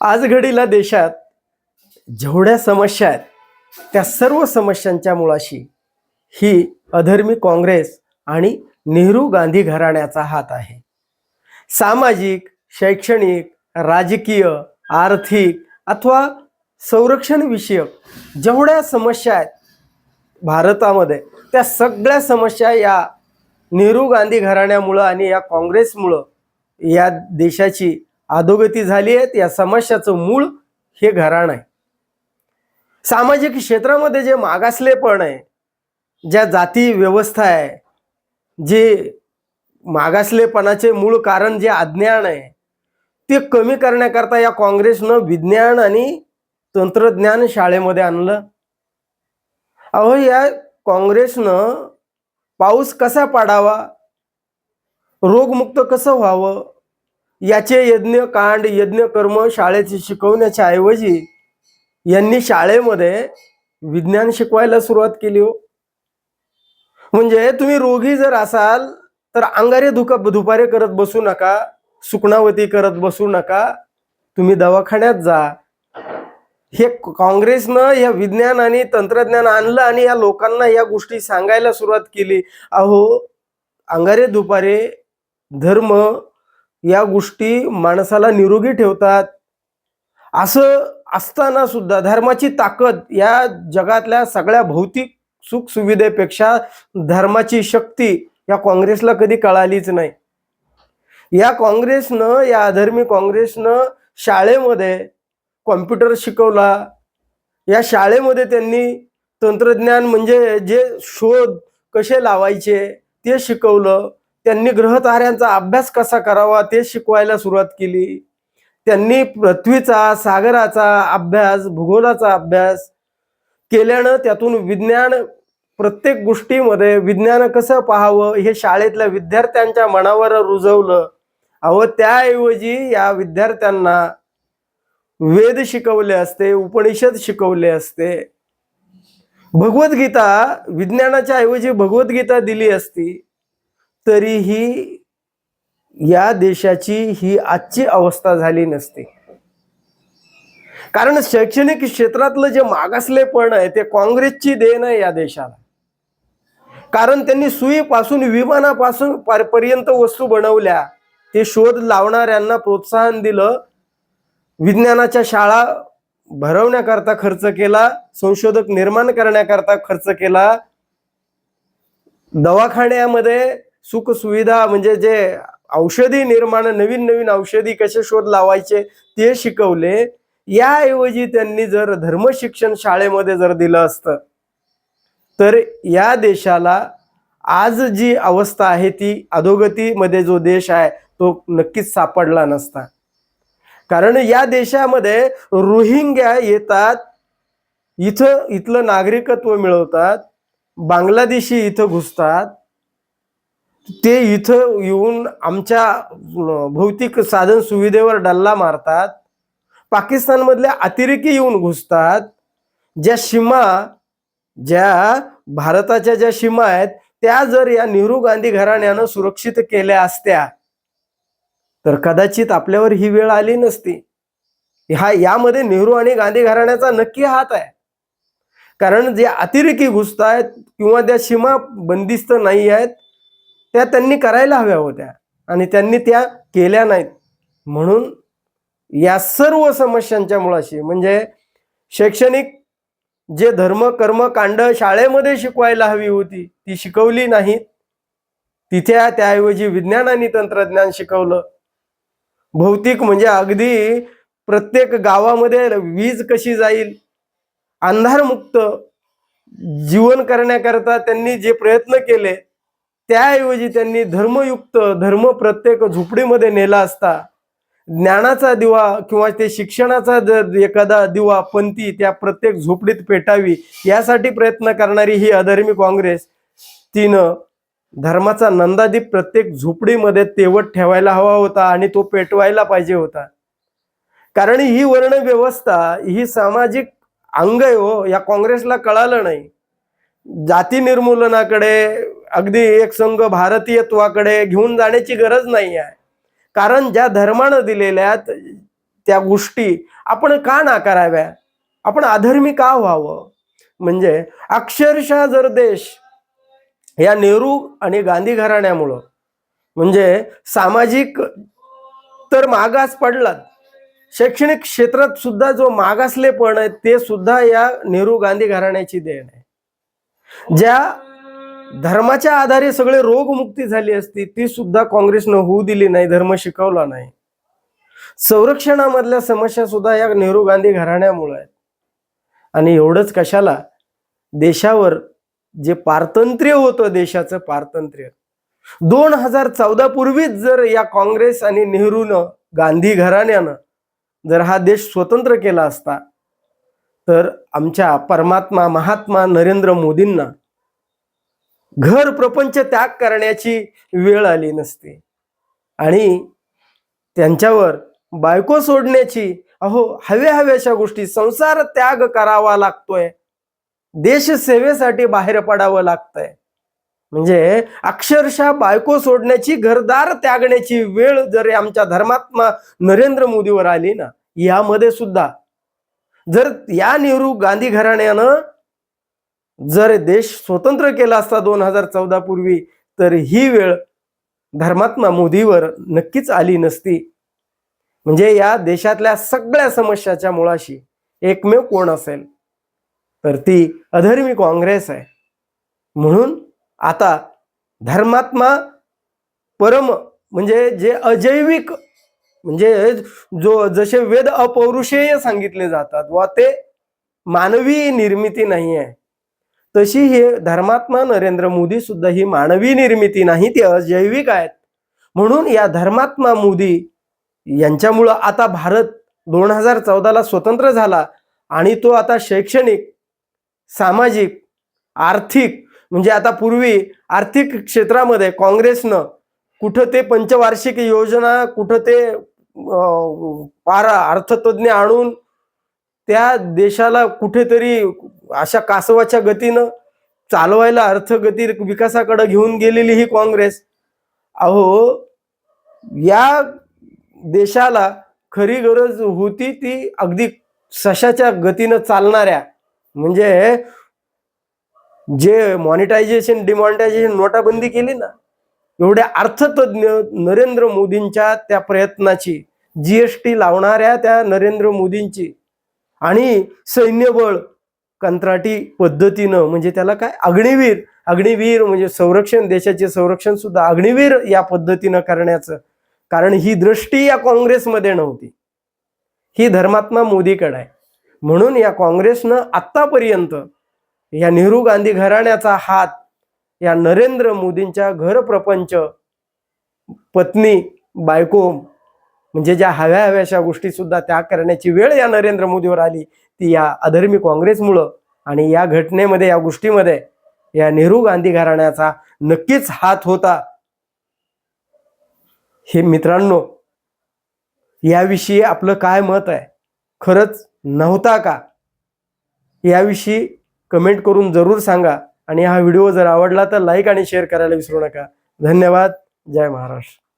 आज घडीला देशात जेवढ्या समस्या आहेत त्या सर्व समस्यांच्या मुळाशी ही अधर्मी काँग्रेस आणि नेहरू गांधी घराण्याचा हात आहे. सामाजिक शैक्षणिक राजकीय आर्थिक अथवा संरक्षण विषयक जेवढ्या समस्या आहेत भारतामध्ये त्या सगळ्या समस्या या नेहरू गांधी घराण्यामुळं आणि या काँग्रेसमुळं या देशाची अधोगती झाली आहे या समस्याचं मूळ हे घराणं आहे. सामाजिक क्षेत्रामध्ये जे मागासलेपण आहे ज्या जाती व्यवस्था आहे जे मागासलेपणाचे मूळ कारण जे अज्ञान आहे ते कमी करण्याकरता या काँग्रेसनं विज्ञान आणि तंत्रज्ञान शाळेमध्ये आणलं. अहो या काँग्रेसनं पाऊस कसा पाडावा रोगमुक्त कसं व्हावं याचे यज्ञ कांड यज्ञ कर्म शाळेचे शिकवण्याच्या ऐवजी यांनी शाळेमध्ये विज्ञान शिकवायला सुरुवात केली हो. म्हणजे तुम्ही रोगी जर असाल तर अंगारे धुका दुपारे करत बसू नका सुकणावती करत बसू नका तुम्ही दवाखान्यात जा. हे काँग्रेसनं या विज्ञान आणि तंत्रज्ञान आणलं आणि या लोकांना या गोष्टी सांगायला सुरुवात केली. अहो अंगारे दुपारे धर्म या गोष्टी माणसाला निरोगी ठेवतात. असं असताना सुद्धा धर्माची ताकद या जगातल्या सगळ्या भौतिक सुख सुविधेपेक्षा धर्माची शक्ती या काँग्रेसला कधी कळालीच नाही. या काँग्रेसनं या अधर्मी काँग्रेसनं शाळेमध्ये कॉम्प्युटर शिकवला. या शाळेमध्ये त्यांनी तंत्रज्ञान म्हणजे जे शोध कसे लावायचे ते शिकवलं. त्यांनी ग्रहताऱ्यांचा अभ्यास कसा करावा ते शिकवायला सुरुवात केली. त्यांनी पृथ्वीचा सागराचा अभ्यास भूगोलाचा अभ्यास केल्यानं त्यातून विज्ञान प्रत्येक गोष्टीमध्ये विज्ञान कसं पाहावं हे शाळेतल्या विद्यार्थ्यांच्या मनावर रुजवलं. अहो त्याऐवजी या विद्यार्थ्यांना वेद शिकवले असते उपनिषद शिकवले असते. भगवद्गीता विज्ञानाच्या ऐवजी भगवद्गीता दिली असती. तरीही या देशाची ही आजची अवस्था झाली नसती. कारण शैक्षणिक क्षेत्रातलं जे मागासलेपण आहे ते काँग्रेसची देण आहे या देशाला. कारण त्यांनी सुईपासून विमानापासून पर्यंत वस्तू बनवल्या. ते शोध लावणाऱ्यांना प्रोत्साहन दिलं. विज्ञानाच्या शाळा भरवण्याकरता खर्च केला. संशोधक निर्माण करण्याकरता खर्च केला. दवाखान्यामध्ये सुख सुविधा म्हणजे जे औषधी निर्माण नवीन नवीन औषधी कसे शोध लावायचे ते शिकवले. याऐवजी त्यांनी जर धर्मशिक्षण शाळेमध्ये जर दिलं असतं तर या देशाला आज जी अवस्था आहे ती अधोगतीमध्ये जो देश आहे तो नक्कीच सापडला नसता. कारण या देशामध्ये रोहिंग्या येतात इथं इथलं नागरिकत्व मिळवतात बांगलादेशी इथं घुसतात ते इथं येऊन आमच्या भौतिक साधन सुविधेवर डल्ला मारतात. पाकिस्तानमधल्या अतिरेकी येऊन घुसतात. ज्या सीमा ज्या भारताच्या ज्या सीमा आहेत त्या जर या नेहरू गांधी घराण्यानं सुरक्षित केल्या असत्या तर कदाचित आपल्यावर ही वेळ आली नसती. हा यामध्ये नेहरू आणि गांधी घराण्याचा नक्की हात आहे. कारण जे अतिरेकी घुसत आहेत किंवा त्या सीमा बंदिस्त नाही आहेत त्या त्यांनी करायला हव्या होत्या. आणि त्यांनी त्या केल्या नाहीत. म्हणून या सर्व समस्यांच्या मुळाशी म्हणजे शैक्षणिक जे धर्म कर्म कांड शाळेमध्ये शिकवायला हवी होती ती शिकवली नाहीत. तिथे त्याऐवजी विज्ञान आणि तंत्रज्ञान शिकवलं. भौतिक म्हणजे अगदी प्रत्येक गावामध्ये वीज कशी जाईल? अंधारमुक्त जीवन करण्याकरता त्यांनी जे प्रयत्न केले त्याऐवजी त्यांनी धर्मयुक्त धर्म प्रत्येक झोपडीमध्ये नेला असता. ज्ञानाचा दिवा किंवा ते शिक्षणाचा जर एखादा दिवा पंथी त्या प्रत्येक झोपडीत पेटावी यासाठी प्रयत्न करणारी ही अधर्मी काँग्रेस तिनं धर्माचा नंदादीप प्रत्येक झोपडीमध्ये तेवट ठेवायला हवा होता आणि तो पेटवायला पाहिजे होता. कारण ही वर्णव्यवस्था ही सामाजिक अंग आहे हो या काँग्रेसला कळालं नाही. जाती निर्मूलनाकडे अगदी एक संघ भारतीयत्वाकडे घेऊन जाण्याची गरज नाही आहे. कारण ज्या धर्मानं दिलेल्या त्या गोष्टी आपण का नाकाराव्या? आपण अधर्मी का व्हावं? म्हणजे अक्षरशः जर देश या नेहरू आणि गांधी घराण्यामुळं म्हणजे सामाजिक तर मागास पडलात शैक्षणिक क्षेत्रात सुद्धा जो मागासलेपण आहे ते सुद्धा या नेहरू गांधी घराण्याची देण आहे. ज्या धर्माच्या आधारे सगळे रोगमुक्ती झाली असती ती सुद्धा काँग्रेसनं होऊ दिली नाही धर्म शिकवला नाही. संरक्षणामधल्या समस्या सुद्धा या नेहरू गांधी घराण्यामुळे आहेत. आणि एवढंच कशाला? देशावर जे पारतंत्र्य होतं देशाचं पारतंत्र्य. दोन हजार चौदा पूर्वीच जर या काँग्रेस आणि नेहरूनं गांधी घराण्यानं जर हा देश स्वतंत्र केला असता तर आमच्या परमात्मा महात्मा नरेंद्र मोदींना घर प्रपंच त्याग करण्याची वेळ आली नसते. आणि त्यांच्यावर बायको सोडण्याची अहो हव्या हव्याशा गोष्टी संसार त्याग करावा लागतोय. देश सेवेसाठी बाहेर पडावं लागतंय. म्हणजे अक्षरशः बायको सोडण्याची घरदार त्यागण्याची वेळ जर आमच्या धर्मात्मा नरेंद्र मोदीवर आली ना यामध्ये सुद्धा जर या नेहरू गांधी घराण्यानं जर देश स्वतंत्र केला असता दोन हजार चौदा पूर्वी तर ही वेळ धर्मात्मा मोदीवर नक्कीच आली नसती. म्हणजे या देशातल्या सगळ्या समस्याच्या मुळाशी एकमेव कोण असेल? तर ती अधर्मी काँग्रेस आहे. म्हणून आता धर्मात्मा परम म्हणजे जे अजैविक म्हणजे जो जसे वेद अपौरुषेय सांगितले जातात व ते मानवी निर्मिती नाही आहे तशी हे धर्मात्मा नरेंद्र मोदी सुद्धा ही मानवी निर्मिती नाही ती अजैविक आहेत. म्हणून या धर्मात्मा मोदी यांच्यामुळं आता भारत दोन हजार चौदाला स्वतंत्र झाला आणि तो आता शैक्षणिक सामाजिक आर्थिक म्हणजे आता पूर्वी आर्थिक क्षेत्रामध्ये काँग्रेसनं कुठं ते पंचवार्षिक योजना कुठं ते पारा अर्थतज्ञ आणून त्या देशाला कुठेतरी अशा कासवाच्या गतीनं चालवायला अर्थगती विकासाकडे घेऊन गेलेली ही काँग्रेस. अहो या देशाला खरी गरज होती ती अगदी सशाच्या गतीनं चालणाऱ्या. म्हणजे जे मॉनिटायझेशन डिमॉनिटायझेशन नोटाबंदी केली ना एवढ्या अर्थतज्ञ नरेंद्र मोदींच्या त्या प्रयत्नाची जीएसटी लावणाऱ्या त्या नरेंद्र मोदींची आणि सैन्यबळ कंत्राटी पद्धतीनं म्हणजे त्याला काय अग्निवीर अग्निवीर म्हणजे संरक्षण देशाचे संरक्षण सुद्धा अग्निवीर या पद्धतीनं करण्याचं. कारण ही दृष्टी या काँग्रेसमध्ये नव्हती. ही धर्मात्मा मोदीकडे आहे. म्हणून या काँग्रेसनं आत्तापर्यंत या नेहरू गांधी घराण्याचा हात या नरेंद्र मोदींच्या घर प्रपंच पत्नी बायको म्हणजे ज्या हव्या हव्याशा गोष्टी सुद्धा त्या करण्याची वेळ या नरेंद्र मोदीवर आली. ती या अधर्मी काँग्रेसमुळं आणि या घटनेमध्ये या गोष्टीमध्ये या नेहरू गांधी घराण्याचा नक्कीच हात होता. हे मित्रांनो याविषयी आपलं काय मत आहे? खरंच नव्हता का? याविषयी कमेंट करून जरूर सांगा आणि हा व्हिडिओ जर आवडला तर लाईक आणि शेअर करायला विसरू नका. धन्यवाद. जय महाराष्ट्र.